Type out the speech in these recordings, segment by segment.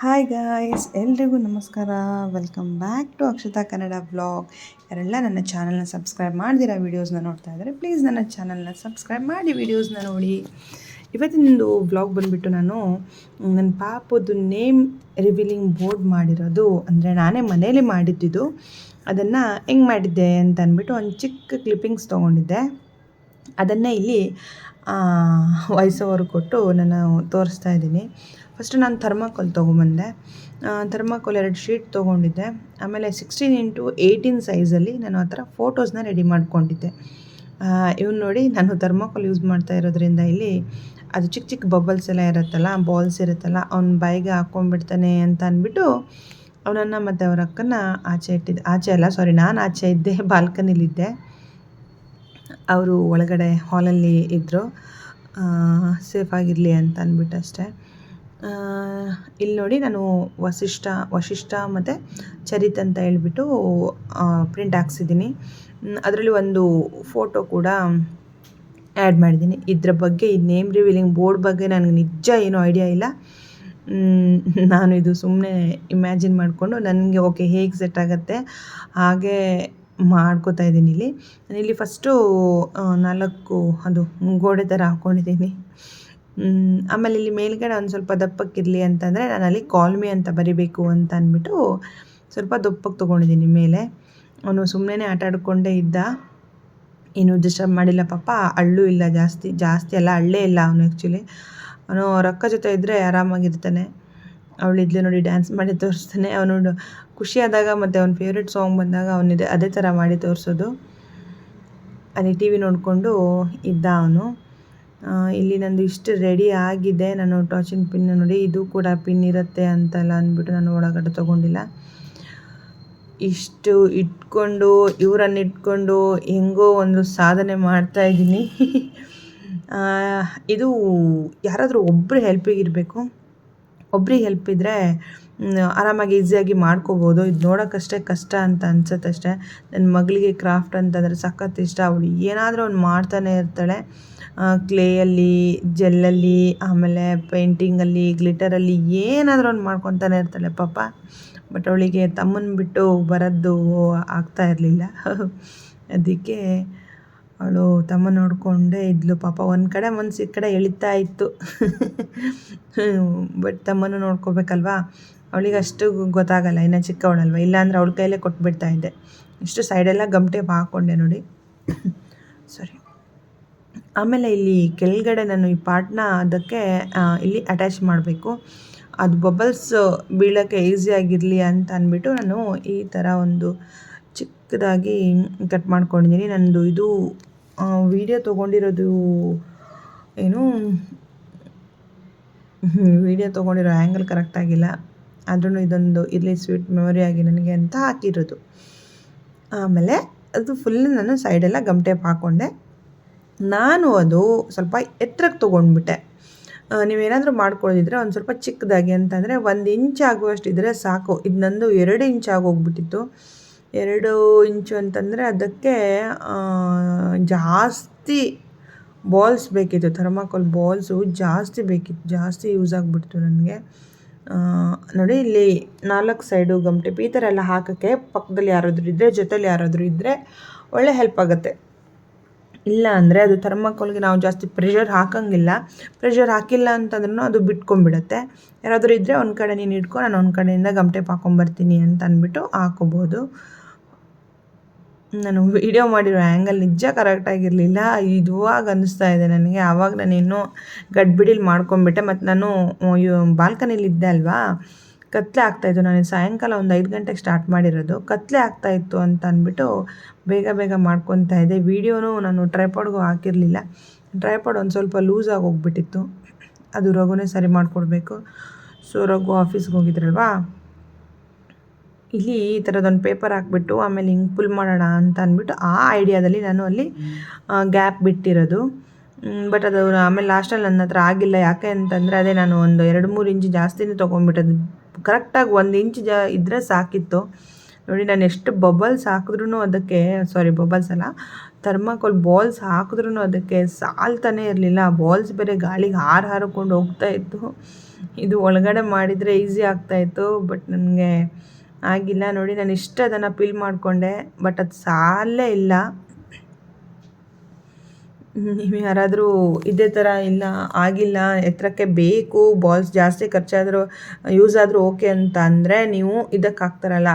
Hi guys ಎಲ್ರಿಗೂ ನಮಸ್ಕಾರ. Welcome back to Akshatha Kannada blog ಯಾರೆಲ್ಲ ನನ್ನ ಚಾನಲ್ನ ಸಬ್ಸ್ಕ್ರೈಬ್ ಮಾಡಿದಿರೋ ವೀಡಿಯೋಸ್ನ ನೋಡ್ತಾ ಇದ್ದಾರೆ ಪ್ಲೀಸ್ ನನ್ನ ಚಾನಲ್ನ ಸಬ್ಸ್ಕ್ರೈಬ್ ಮಾಡಿ ವೀಡಿಯೋಸ್ನ ನೋಡಿ. ಇವತ್ತಿನದು ಬ್ಲಾಗ್ ಬಂದುಬಿಟ್ಟು ನಾನು ನನ್ನ ಪಾಪದ್ದು ನೇಮ್ ರಿವೀಲಿಂಗ್ ಬೋರ್ಡ್ ಮಾಡಿರೋದು. ಅಂದರೆ ನಾನೇ ಮನೇಲಿ ಮಾಡಿದ್ದಿದ್ದು ಅದನ್ನು ಹೆಂಗೆ ಮಾಡಿದ್ದೆ ಅಂತ ಅಂದ್ಬಿಟ್ಟು ಒಂದು ಚಿಕ್ಕ ಕ್ಲಿಪ್ಪಿಂಗ್ಸ್ ತೊಗೊಂಡಿದ್ದೆ. ಅದನ್ನು ಇಲ್ಲಿ ವಾಯ್ಸ್ ಓವರ್ ಕೊಟ್ಟು ನಾನು ತೋರಿಸ್ತಾ ಇದ್ದೀನಿ. ಫಸ್ಟ್ ನಾನು ಥರ್ಮಾಕೋಲ್ ತೊಗೊಂಬಂದೆ. ಥರ್ಮಾಕೋಲ್ ಎರಡು ಶೀಟ್ ತೊಗೊಂಡಿದ್ದೆ. ಆಮೇಲೆ ಸಿಕ್ಸ್ಟೀನ್ ಇಂಟು ಏಯ್ಟೀನ್ ಸೈಜಲ್ಲಿ ನಾನು ಆ ಥರ ಫೋಟೋಸ್ನ ರೆಡಿ ಮಾಡ್ಕೊಂಡಿದ್ದೆ. ಇವ್ನು ನೋಡಿ ನಾನು ಥರ್ಮಾಕೋಲ್ ಯೂಸ್ ಮಾಡ್ತಾ ಇರೋದ್ರಿಂದ ಇಲ್ಲಿ ಅದು ಚಿಕ್ಕ ಚಿಕ್ಕ ಬಬಲ್ಸ್ ಎಲ್ಲ ಇರುತ್ತಲ್ಲ ಬಾಲ್ಸ್ ಇರುತ್ತಲ್ಲ, ಅವ್ನ ಬಾಯಿಗೆ ಹಾಕ್ಕೊಂಡ್ಬಿಡ್ತಾನೆ ಅಂತ ಅಂದ್ಬಿಟ್ಟು ಅವನನ್ನು ಮತ್ತು ಅವರ ಅಕ್ಕನ ಆಚೆ ಇಟ್ಟಿದ್ದೆ. ಆಚೆ ಅಲ್ಲ ಸಾರಿ ನಾನು ಆಚೆ ಇದ್ದೆ ಬಾಲ್ಕನಿಲಿದ್ದೆ ಅವರು ಒಳಗಡೆ ಹಾಲಲ್ಲಿ ಇದ್ದರು ಸೇಫಾಗಿರಲಿ ಅಂತ ಅಂದ್ಬಿಟ್ಟು ಅಷ್ಟೇ ಇಲ್ಲಿ ನೋಡಿ ನಾನು ವಸಿಷ್ಠ, ವಶಿಷ್ಠ ಮತ್ತು ಚರಿತ್ ಅಂತ ಹೇಳ್ಬಿಟ್ಟು ಪ್ರಿಂಟ್ ಹಾಕ್ಸಿದ್ದೀನಿ. ಅದರಲ್ಲಿ ಒಂದು ಫೋಟೋ ಕೂಡ ಆ್ಯಡ್ ಮಾಡಿದ್ದೀನಿ. ಇದ್ರ ಬಗ್ಗೆ, ಈ ನೇಮ್ ರಿವೀಲಿಂಗ್ ಬೋರ್ಡ್ ಬಗ್ಗೆ ನನಗೆ ನಿಜ ಏನೂ ಐಡಿಯಾ ಇಲ್ಲ. ನಾನು ಇದು ಸುಮ್ಮನೆ ಇಮ್ಯಾಜಿನ್ ಮಾಡಿಕೊಂಡು, ನನಗೆ ಓಕೆ ಹೇಗೆ ಸೆಟ್ ಆಗುತ್ತೆ? ಹಾಗೆ ಮಾಡ್ಕೋತಾ ಇದ್ದೀನಿ ಇಲ್ಲಿ. ಇಲ್ಲಿ ಫಸ್ಟು ನಾಲ್ಕು, ಅದು ಗೋಡೆ ಥರ ಹಾಕ್ಕೊಂಡಿದ್ದೀನಿ ಆಮೇಲೆ ಇಲ್ಲಿ ಮೇಲ್ಗಡೆ ಒಂದು ಸ್ವಲ್ಪ ದಪ್ಪಕ್ಕಿರಲಿ ಅಂತಂದರೆ ನಾನು ಅಲ್ಲಿ ಕಾಲ್ಮಿ ಅಂತ ಬರಿಬೇಕು ಅಂತ ಅಂದ್ಬಿಟ್ಟು ಸ್ವಲ್ಪ ದಪ್ಪಕ್ಕೆ ತೊಗೊಂಡಿದ್ದೀನಿ ಮೇಲೆ. ಅವನು ಸುಮ್ಮನೆ ಆಟ ಆಡ್ಕೊಂಡೇ ಇದ್ದ. ಏನು ಡಿಸ್ಟರ್ಬ್ ಮಾಡಿಲ್ಲ ಪಾಪ ಅಳ್ಳು ಇಲ್ಲ ಜಾಸ್ತಿ ಜಾಸ್ತಿ ಅಲ್ಲ ಅಳ್ಳೇ ಇಲ್ಲ ಅವನು ಆ್ಯಕ್ಚುಲಿ ಅವನು ರೊಕ್ಕ ಜೊತೆ ಇದ್ದರೆ ಆರಾಮಾಗಿರ್ತಾನೆ. ಅವಳು ಇದ್ಲೆ ನೋಡಿ ಡ್ಯಾನ್ಸ್ ಮಾಡಿ ತೋರಿಸ್ತಾನೆ. ಅವನು ಖುಷಿಯಾದಾಗ ಮತ್ತು ಅವ್ನ ಫೇವ್ರೆಟ್ ಸಾಂಗ್ ಬಂದಾಗ ಅವನಿದೆ, ಅದೇ ಥರ ಮಾಡಿ ತೋರಿಸೋದು. ಅಲ್ಲಿ ಟಿ ವಿ ನೋಡಿಕೊಂಡು ಇದ್ದ ಅವನು. ಇಲ್ಲಿ ನಂದು ಇಷ್ಟು ರೆಡಿ ಆಗಿದೆ, ನಾನು ಟಾಚಿನ ಪಿನ್ ನೋಡಿ, ಇದು ಕೂಡ ಪಿನ್ ಇರುತ್ತೆ ಅಂತೆಲ್ಲ ಅಂದ್ಬಿಟ್ಟು ನಾನು ಒಳಗಡೆ ತೊಗೊಂಡಿಲ್ಲ. ಇಷ್ಟು ಇಟ್ಕೊಂಡು, ಇವರನ್ನು ಇಟ್ಕೊಂಡು ಹೆಂಗೋ ಒಂದು ಸಾಧನೆ ಮಾಡ್ತಾ ಇದ್ದೀನಿ. ಇದು ಯಾರಾದರೂ ಒಬ್ಬರು ಹೆಲ್ಪಿಗಿರಬೇಕು ಒಬ್ರಿಗೆ ಹೆಲ್ಪ್ ಇದ್ದರೆ ಆರಾಮಾಗಿ ಈಸಿಯಾಗಿ ಮಾಡ್ಕೋಬೋದು. ಇದು ನೋಡೋಕ್ಕಷ್ಟೇ ಕಷ್ಟ ಅಂತ ಅನ್ಸುತ್ತೆ ಅಷ್ಟೇ. ನನ್ನ ಮಗಳಿಗೆ ಕ್ರಾಫ್ಟ್ ಅಂತಂದರೆ ಸಖತ್ ಇಷ್ಟ. ಅವಳು ಏನಾದರೂ ಅವ್ನು ಮಾಡ್ತಾನೆ ಇರ್ತಾಳೆ. ಕ್ಲೇಯಲ್ಲಿ ಜೆಲ್ಲಲ್ಲಿ ಆಮೇಲೆ ಪೇಂಟಿಂಗಲ್ಲಿ ಗ್ಲಿಟರಲ್ಲಿ ಏನಾದರೂ ಅವ್ನು ಮಾಡ್ಕೊತಾನೆ ಇರ್ತಾಳೆ ಪಾಪ. ಬಟ್ ಅವಳಿಗೆ ತಮ್ಮನ್ನ ಬಿಟ್ಟು ಬರೋದು ಆಗ್ತಾ ಇರಲಿಲ್ಲ. ಅದಕ್ಕೆ ಅವಳು ತಮ್ಮ ನೋಡಿಕೊಂಡೇ ಇದ್ಲು. ಪಾಪ ಒಂದು ಕಡೆ ಮನಸ್ಸು ಈ ಕಡೆ ಎಳಿತಾ ಇತ್ತು. ಬಟ್ ತಮ್ಮನ್ನು ನೋಡ್ಕೋಬೇಕಲ್ವಾ? ಅವಳಿಗೆ ಅಷ್ಟು ಗೊತ್ತಾಗಲ್ಲ. ಇನ್ನೂ ಚಿಕ್ಕವಳಲ್ವ? ಇಲ್ಲಾಂದ್ರೆ ಅವಳ ಕೈಯಲ್ಲೇ ಕೊಟ್ಬಿಡ್ತಾ ಇದ್ದೆ. ಇಷ್ಟು ಸೈಡೆಲ್ಲ ಗಮಟೆ ಹಾಕ್ಕೊಂಡೆ ನೋಡಿ. ಸಾರಿ ಆಮೇಲೆ ಇಲ್ಲಿ ಕೆಳಗಡೆ ನಾನು ಈ ಪಾರ್ಟ್ನ ಅದಕ್ಕೆ ಇಲ್ಲಿ ಅಟ್ಯಾಚ್ ಮಾಡಬೇಕು. ಅದು ಬಬಲ್ಸ್ ಬೀಳೋಕ್ಕೆ ಆಗಿರಲಿ ಅಂತ ಅಂದ್ಬಿಟ್ಟು ನಾನು ಈ ಥರ ಒಂದು ಚಿಕ್ಕದಾಗಿ ಕಟ್ ಮಾಡ್ಕೊಂಡಿದ್ದೀನಿ. ನನ್ನದು ಇದು ವೀಡಿಯೋ ತೊಗೊಂಡಿರೋದು ಏನು? ವೀಡಿಯೋ ತೊಗೊಂಡಿರೋ ಆ್ಯಂಗಲ್ ಕರೆಕ್ಟಾಗಿಲ್ಲ ಆದ್ರೂ ಇದೊಂದು ಇರಲಿ ಸ್ವೀಟ್ ಮೆಮೊರಿ ಆಗಿ ನನಗೆ ಅಂತ ಹಾಕಿರೋದು. ಆಮೇಲೆ ಅದು ಫುಲ್ ನಾನು ಸೈಡೆಲ್ಲ ಗಮ್ ಟೇಪ್ ಹಾಕ್ಕೊಂಡೆ ನಾನು ಅದು ಸ್ವಲ್ಪ ಎತ್ತರಕ್ಕೆ ತೊಗೊಂಡ್ಬಿಟ್ಟೆ. ನೀವೇನಾದರೂ ಮಾಡ್ಕೊಳ್ಳೋದಿದ್ರೆ ಒಂದು ಸ್ವಲ್ಪ ಚಿಕ್ಕದಾಗಿ ಅಂತಂದರೆ ಒಂದು ಇಂಚ್ ಆಗುವಷ್ಟಿದ್ರೆ ಸಾಕು. ಇದು ನಂದು ಎರಡು ಇಂಚ್ ಆಗೋಗ್ಬಿಟ್ಟಿತ್ತು ಎರಡು ಇಂಚು ಅಂತಂದರೆ ಅದಕ್ಕೆ ಜಾಸ್ತಿ ಬಾಲ್ಸ್ ಬೇಕಿತ್ತು. ಥರ್ಮಾಕೋಲ್ ಬಾಲ್ಸು ಜಾಸ್ತಿ ಬೇಕಿತ್ತು. ಜಾಸ್ತಿ ಯೂಸ್ ಆಗಿಬಿಡ್ತು ನನಗೆ. ನೋಡಿ ಇಲ್ಲಿ ನಾಲ್ಕು ಸೈಡು ಗಮ್ಟೆಪ್ ಈ ಥರ ಎಲ್ಲ ಹಾಕೋಕ್ಕೆ ಪಕ್ಕದಲ್ಲಿ ಯಾರಾದರೂ ಇದ್ದರೆ ಜೊತೇಲಿ ಯಾರಾದರೂ ಇದ್ದರೆ ಒಳ್ಳೆ ಹೆಲ್ಪ್ ಆಗುತ್ತೆ. ಇಲ್ಲ ಅಂದರೆ ಅದು ಥರ್ಮಾಕೋಲ್ಗೆ ನಾವು ಜಾಸ್ತಿ ಪ್ರೆಷರ್ ಹಾಕೋಂಗಿಲ್ಲ. ಪ್ರೆಷರ್ ಹಾಕಿಲ್ಲ ಅಂತಂದ್ರೂ ಅದು ಬಿಟ್ಕೊಂಡ್ಬಿಡುತ್ತೆ. ಯಾರಾದರೂ ಇದ್ದರೆ ಒಂದು ಕಡೆ ನೀನು ಇಟ್ಕೊ, ನಾನು ಒಂದು ಕಡೆಯಿಂದ ಗಮ್ಟೆಪ್ ಹಾಕೊಂಬರ್ತೀನಿ ಅಂತ ಅಂದ್ಬಿಟ್ಟು ಹಾಕೋಬೋದು ನಾನು ವಿಡಿಯೋ ಮಾಡಿರೋ ಆ್ಯಂಗಲ್ ನಿಜ ಕರೆಕ್ಟಾಗಿರಲಿಲ್ಲ ಇದುವಾಗ ಅನ್ನಿಸ್ತಾ ಇದೆ ನನಗೆ. ಆವಾಗ ನಾನು ಇನ್ನೂ ಗಡ್ಬಿಡಿಲಿ ಮಾಡ್ಕೊಂಬಿಟ್ಟೆ ಮತ್ತು ನಾನು ಬಾಲ್ಕನಿಲಿದ್ದೆ ಅಲ್ವಾ? ಕತ್ಲೆ ಆಗ್ತಾಯಿತ್ತು ನಾನು ಸಾಯಂಕಾಲ ಒಂದು ಐದು ಗಂಟೆಗೆ ಸ್ಟಾರ್ಟ್ ಮಾಡಿರೋದು. ಕತ್ತಲೆ ಆಗ್ತಾಯಿತ್ತು ಅಂತ ಅಂದ್ಬಿಟ್ಟು ಬೇಗ ಬೇಗ ಮಾಡ್ಕೊತಾ ಇದ್ದೆ. ವೀಡಿಯೋನೂ ನಾನು ಟ್ರೈಪಾಡ್ಗೂ ಹಾಕಿರಲಿಲ್ಲ. ಟ್ರೈಪಾಡ್ ಒಂದು ಸ್ವಲ್ಪ ಲೂಸ್ ಆಗಿ ಹೋಗ್ಬಿಟ್ಟಿತ್ತು. ಅದು ರಘುನೇ ಸರಿ ಮಾಡಿಕೊಡ್ಬೇಕು. ಸೊ ರಘು ಆಫೀಸ್ಗೆ ಹೋಗಿದ್ರಲ್ವಾ? ಇಲ್ಲಿ ಈ ಥರದೊಂದು ಪೇಪರ್ ಹಾಕ್ಬಿಟ್ಟು ಆಮೇಲೆ ಹಿಂಗೆ ಪುಲ್ ಮಾಡೋಣ ಅಂತ ಅಂದ್ಬಿಟ್ಟು ಆ ಐಡಿಯಾದಲ್ಲಿ ನಾನು ಅಲ್ಲಿ ಗ್ಯಾಪ್ ಬಿಟ್ಟಿರೋದು. ಬಟ್ ಅದು ಆಮೇಲೆ ಲಾಸ್ಟಲ್ಲಿ ನನ್ನ ಹತ್ರ ಆಗಿಲ್ಲ. ಯಾಕೆ ಅಂತಂದರೆ ಅದೇ ನಾನು ಒಂದು ಎರಡು ಮೂರು ಇಂಚು ಜಾಸ್ತಿನೇ ತೊಗೊಂಡ್ಬಿಟ್ಟದು ಕರೆಕ್ಟಾಗಿ ಒಂದು ಇಂಚು ಜಾ ಇದ್ದರೆ ಸಾಕಿತ್ತು. ನೋಡಿ, ನಾನು ಎಷ್ಟು ಬಬಲ್ಸ್ ಹಾಕಿದ್ರೂ ಅದಕ್ಕೆ ಸಾರಿ ಬಬಲ್ಸ್ ಅಲ್ಲ ಥರ್ಮಾಕೋಲ್ ಬಾಲ್ಸ್ ಹಾಕಿದ್ರೂ ಅದಕ್ಕೆ ಸಾಲ್ತಾನೇ ಇರಲಿಲ್ಲ. ಬಾಲ್ಸ್ ಬೇರೆ ಗಾಳಿಗೆ ಹಾರು ಹಾರಿಕೊಂಡು ಹೋಗ್ತಾ ಇತ್ತು. ಇದು ಒಳಗಡೆ ಮಾಡಿದರೆ ಈಸಿ ಆಗ್ತಾಯಿತ್ತು ಬಟ್ ನನಗೆ ಆಗಿಲ್ಲ. ನೋಡಿ, ನಾನು ಇಷ್ಟು ಅದನ್ನು ಪಿಲ್ ಮಾಡಿಕೊಂಡೆ ಬಟ್ ಅದು ಸಾಲೇ ಇಲ್ಲ. ನೀವು ಯಾರಾದರೂ ಇದೇ ಥರ ಇಲ್ಲ, ಆಗಿಲ್ಲ ಎತ್ತರಕ್ಕೆ ಬೇಕು ಬಾಲ್ಸ್ ಜಾಸ್ತಿ ಖರ್ಚಾದರೂ ಯೂಸ್ ಆದರೂ ಓಕೆ ಅಂತ ಅಂದರೆ ನೀವು ಇದಕ್ಕೆ ಹಾಕ್ತಾರಲ್ಲ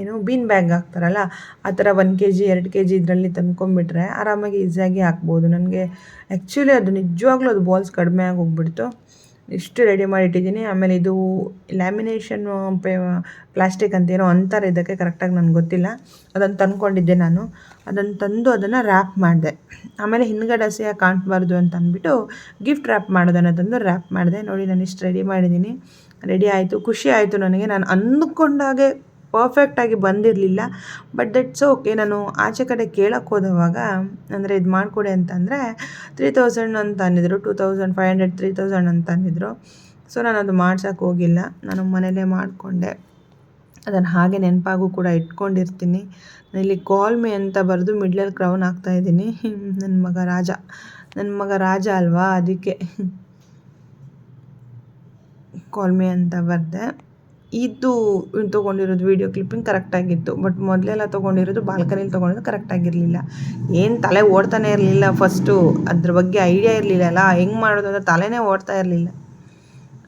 ಏನು ಬೀನ್ ಬ್ಯಾಗ್ ಹಾಕ್ತಾರಲ್ಲ, ಆ ಥರ ಒನ್ ಕೆ ಜಿ ಎರಡು ಕೆ ಜಿ ಇದರಲ್ಲಿ ತಂದ್ಕೊಂಡ್ಬಿಟ್ರೆ ಆರಾಮಾಗಿ ಈಸಿಯಾಗಿ ಹಾಕ್ಬೋದು. ನನಗೆ ಆ್ಯಕ್ಚುಲಿ ಅದು ನಿಜವಾಗ್ಲೂ ಅದು ಬಾಲ್ಸ್ ಕಡಿಮೆ ಆಗಿ ಹೋಗ್ಬಿಡ್ತು. ಇಷ್ಟು ರೆಡಿ ಮಾಡಿ ಇಟ್ಟಿದ್ದೀನಿ ಆಮೇಲೆ ಇದು ಲ್ಯಾಮಿನೇಷನ್ನು ಪೇ ಪ್ಲಾಸ್ಟಿಕ್ ಅಂತ ಏನೋ ಅಂತಾರೆ ಇದಕ್ಕೆ ಕರೆಕ್ಟಾಗಿ ನನಗೆ ಗೊತ್ತಿಲ್ಲ. ಅದನ್ನು ತಂದ್ಕೊಂಡಿದ್ದೆ ನಾನು. ಅದನ್ನು ತಂದು ಅದನ್ನು ರ್ಯಾಪ್ ಮಾಡಿದೆ. ಆಮೇಲೆ ಹಿಂದ್ಗಡೆ ಹಸಿಯಾಗಿ ಕಾಣಬಾರ್ದು ಅಂತ ಅಂದ್ಬಿಟ್ಟು ಗಿಫ್ಟ್ ರ್ಯಾಪ್ ಮಾಡೋದನ್ನು ತಂದು ರ್ಯಾಪ್ ಮಾಡಿದೆ. ನೋಡಿ, ನಾನು ಇಷ್ಟು ರೆಡಿ ಮಾಡಿದ್ದೀನಿ. ರೆಡಿ ಆಯಿತು, ಖುಷಿ ಆಯಿತು ನನಗೆ. ನಾನು ಅಂದ್ಕೊಂಡಾಗೆ ಪರ್ಫೆಕ್ಟಾಗಿ ಬಂದಿರಲಿಲ್ಲ. ಬಟ್ ದಟ್ಸ್ ಓಕೆ ನಾನು ಆಚೆ ಕಡೆ ಕೇಳಕ್ಕೆ ಹೋದವಾಗ, ಅಂದರೆ ಇದು ಮಾಡಿಕೊಡಿ ಅಂತಂದರೆ ತ್ರೀ ತೌಸಂಡ್ ಅಂತ ಅಂದಿದ್ರು two thousand five hundred three thousand ಅಂತ ಅಂದಿದ್ರು. ಸೊ ನಾನು ಅದು ಮಾಡ್ಸೋಕ್ಕೆ ಹೋಗಿಲ್ಲ. ನಾನು ಮನೇಲೇ ಮಾಡಿಕೊಂಡೆ. ಅದನ್ನು ಹಾಗೆ ನೆನಪಾಗೂ ಕೂಡ ಇಟ್ಕೊಂಡಿರ್ತೀನಿ. ಇಲ್ಲಿ ಕಾಲ್ ಮೇ ಅಂತ ಬರೆದು ಮಿಡ್ಲಲ್ಲಿ ಕ್ರೌನ್ ಹಾಕ್ತಾಯಿದ್ದೀನಿ ನನ್ನ ಮಗ ರಾಜ. ನನ್ನ ಮಗ ರಾಜ ಅಲ್ವಾ? ಅದಕ್ಕೆ ಕಾಲ್ಮೆ ಅಂತ ಬರೆದೆ. ಇದು ತೊಗೊಂಡಿರೋದು ವೀಡಿಯೋ ಕ್ಲಿಪ್ಪಿಂಗ್ ಕರೆಕ್ಟಾಗಿತ್ತು ಬಟ್ ಮೊದಲೆಲ್ಲ ತೊಗೊಂಡಿರೋದು ಬಾಲ್ಕನಿಲಿ ತೊಗೊಂಡಿರೋದು ಕರೆಕ್ಟಾಗಿರಲಿಲ್ಲ ಏನು ತಲೆ ಓಡ್ತಾನೆ ಇರಲಿಲ್ಲ ಫಸ್ಟು ಅದ್ರ ಬಗ್ಗೆ ಐಡಿಯಾ ಇರಲಿಲ್ಲಲ್ಲ ಹೆಂಗೆ ಮಾಡೋದು ಅಂತ ತಲೆನೇ ಓಡ್ತಾ ಇರಲಿಲ್ಲ.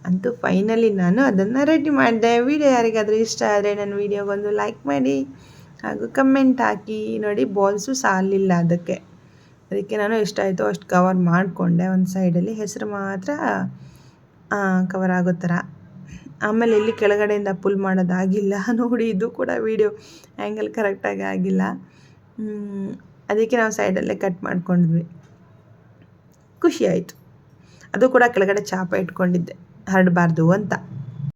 ಅಂತೂ ಫೈನಲಿ ನಾನು ಅದನ್ನು ರೆಡಿ ಮಾಡಿದೆ. ವೀಡಿಯೋ ಯಾರಿಗಾದರೂ ಇಷ್ಟ ಆದರೆ ನನ್ನ ವೀಡಿಯೋಗೊಂದು ಲೈಕ್ ಮಾಡಿ. ಹಾಗೂ ಕಮೆಂಟ್ ಹಾಕಿ. ನೋಡಿ ಬಾಲ್ಸು ಸಾಲಿಲ್ಲ ಅದಕ್ಕೆ. ಅದಕ್ಕೆ ನಾನು ಎಷ್ಟಾಯಿತು ಅಷ್ಟು ಕವರ್ ಮಾಡಿಕೊಂಡೆ. ಒಂದು ಸೈಡಲ್ಲಿ ಹೆಸರು ಮಾತ್ರ ಕವರ್ ಆಗೋ ಥರ. ಆಮೇಲೆ ಇಲ್ಲಿ ಕೆಳಗಡೆಯಿಂದ ಪುಲ್ ಮಾಡೋದಾಗಿಲ್ಲ. ನೋಡಿ, ಇದು ಕೂಡ ವೀಡಿಯೋ ಆ್ಯಂಗಲ್ ಕರೆಕ್ಟಾಗಿ ಆಗಿಲ್ಲ. ಅದಕ್ಕೆ ನಾವು ಸೈಡಲ್ಲೇ ಕಟ್ ಮಾಡಿಕೊಂಡ್ವಿ. ಖುಷಿ ಆಯಿತು. ಅದು ಕೂಡ ಕೆಳಗಡೆ ಚಾಪ ಇಟ್ಕೊಂಡಿದ್ದೆ, ಹರಡಬಾರ್ದು ಅಂತ.